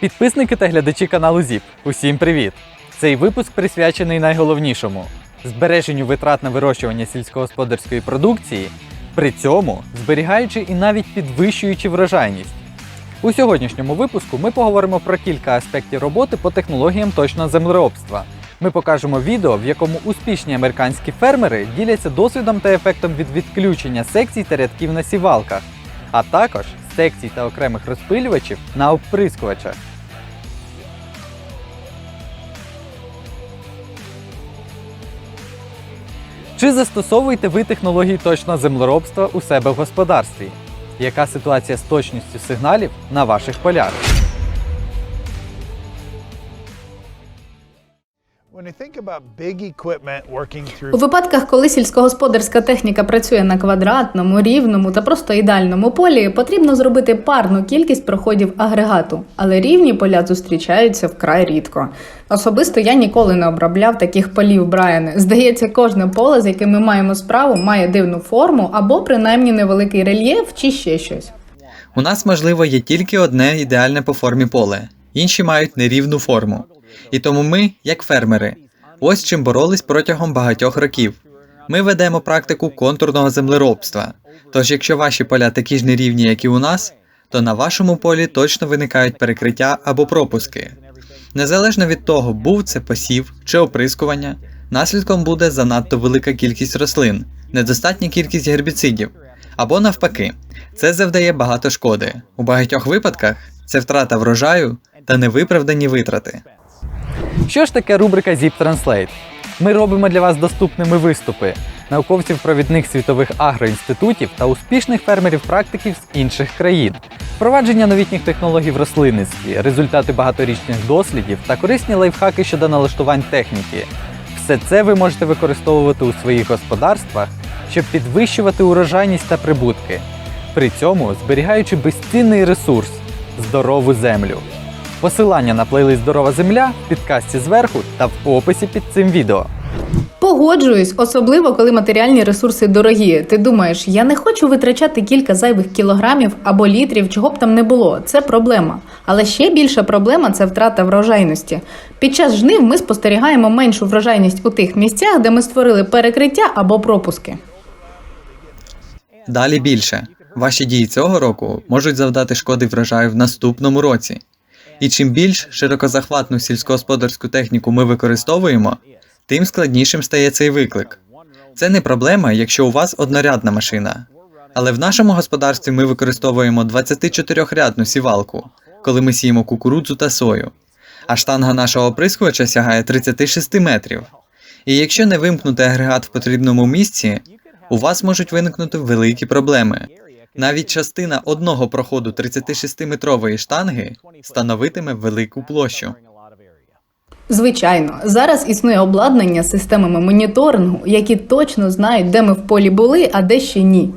Підписники та глядачі каналу ЗІП. Усім привіт! Цей випуск присвячений найголовнішому збереженню витрат на вирощування сільськогосподарської продукції, при цьому зберігаючи і навіть підвищуючи врожайність. У сьогоднішньому випуску ми поговоримо про кілька аспектів роботи по технологіям точного землеробства. Ми покажемо відео, в якому успішні американські фермери діляться досвідом та ефектом від відключення секцій та рядків на сівалках, а також секцій та окремих розпилювачів на оприскувачах. Чи застосовуєте ви технології точного землеробства у себе в господарстві? Яка ситуація з точністю сигналів на ваших полях? У випадках, коли сільськогосподарська техніка працює на квадратному, рівному та просто ідеальному полі, потрібно зробити парну кількість проходів агрегату, але рівні поля зустрічаються вкрай рідко. Особисто я ніколи не обробляв таких полів Брайане. Здається, кожне поле, з яким ми маємо справу, має дивну форму або принаймні невеликий рельєф чи ще щось. У нас, можливо, є тільки одне ідеальне по формі поле, інші мають нерівну форму. І тому ми, як фермери, ось чим боролись протягом багатьох років. Ми ведемо практику контурного землеробства. Тож, якщо ваші поля такі ж нерівні, як і у нас, то на вашому полі точно виникають перекриття або пропуски. Незалежно від того, був це посів чи оприскування, наслідком буде занадто велика кількість рослин, недостатня кількість гербіцидів, або навпаки, це завдає багато шкоди. У багатьох випадках це втрата врожаю та невиправдані витрати. Що ж таке рубрика Zip Translate? Ми робимо для вас доступними виступи науковців провідних світових агроінститутів та успішних фермерів-практиків з інших країн, впровадження новітніх технологій в рослинництві, результати багаторічних дослідів та корисні лайфхаки щодо налаштувань техніки. Все це ви можете використовувати у своїх господарствах, щоб підвищувати урожайність та прибутки, при цьому зберігаючи безцінний ресурс здорову землю. Посилання на плейлист Здорова земля в підкасті зверху та в описі під цим відео. Погоджуюсь, особливо коли матеріальні ресурси дорогі. Ти думаєш, я не хочу витрачати кілька зайвих кілограмів або літрів, чого б там не було. Це проблема. Але ще більша проблема це втрата врожайності. Під час жнив ми спостерігаємо меншу врожайність у тих місцях, де ми створили перекриття або пропуски. Далі більше. Ваші дії цього року можуть завдати шкоди врожаю в наступному році. І чим більш широкозахватну сільськогосподарську техніку ми використовуємо, тим складнішим стає цей виклик. Це не проблема, якщо у вас однорядна машина. Але в нашому господарстві ми використовуємо 24-рядну сівалку, коли ми сіємо кукурудзу та сою. А штанга нашого оприскувача сягає 36 метрів. І якщо не вимкнути агрегат в потрібному місці, у вас можуть виникнути великі проблеми. Навіть частина одного проходу 36-метрової штанги становитиме велику площу. Звичайно, зараз існує обладнання з системами моніторингу, які точно знають, де ми в полі були, а де ще ні.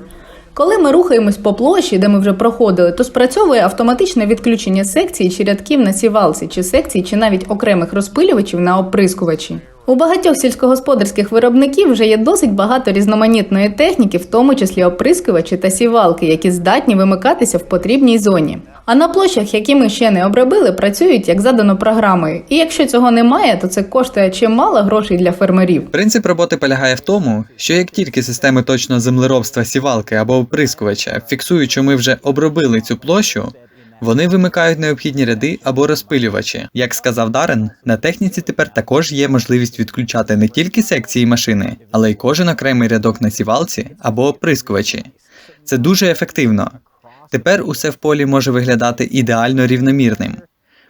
Коли ми рухаємось по площі, де ми вже проходили, то спрацьовує автоматичне відключення секцій чи рядків на сівалці, чи секцій, чи навіть окремих розпилювачів на оприскувачі. У багатьох сільськогосподарських виробників вже є досить багато різноманітної техніки, в тому числі оприскувачі та сівалки, які здатні вимикатися в потрібній зоні. А на площах, які ми ще не обробили, працюють як задано програмою. І якщо цього немає, то це коштує чимало грошей для фермерів. Принцип роботи полягає в тому, що як тільки системи точного землеробства сівалки або оприскувача фіксують, що ми вже обробили цю площу, вони вимикають необхідні ряди або розпилювачі. Як сказав Дарен, на техніці тепер також є можливість відключати не тільки секції машини, але й кожен окремий рядок на сівалці або оприскувачі. Це дуже ефективно. Тепер усе в полі може виглядати ідеально рівномірним.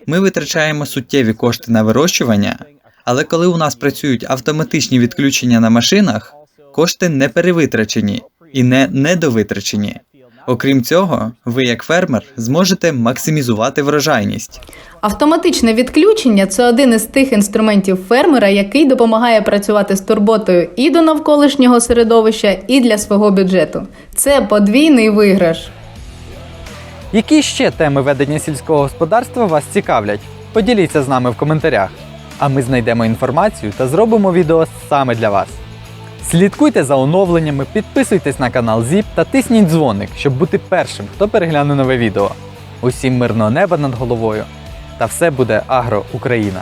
Ми витрачаємо суттєві кошти на вирощування, але коли у нас працюють автоматичні відключення на машинах, кошти не перевитрачені і не недовитрачені. Окрім цього, ви як фермер зможете максимізувати врожайність. Автоматичне відключення це один із тих інструментів фермера, який допомагає працювати з турботою і до навколишнього середовища, і для свого бюджету. Це подвійний виграш. Які ще теми ведення сільського господарства вас цікавлять? Поділіться з нами в коментарях. А ми знайдемо інформацію та зробимо відео саме для вас. Слідкуйте за оновленнями, підписуйтесь на канал ЗІП та тисніть дзвоник, щоб бути першим, хто перегляне нове відео. Усім мирного неба над головою. та все буде Агро Україна.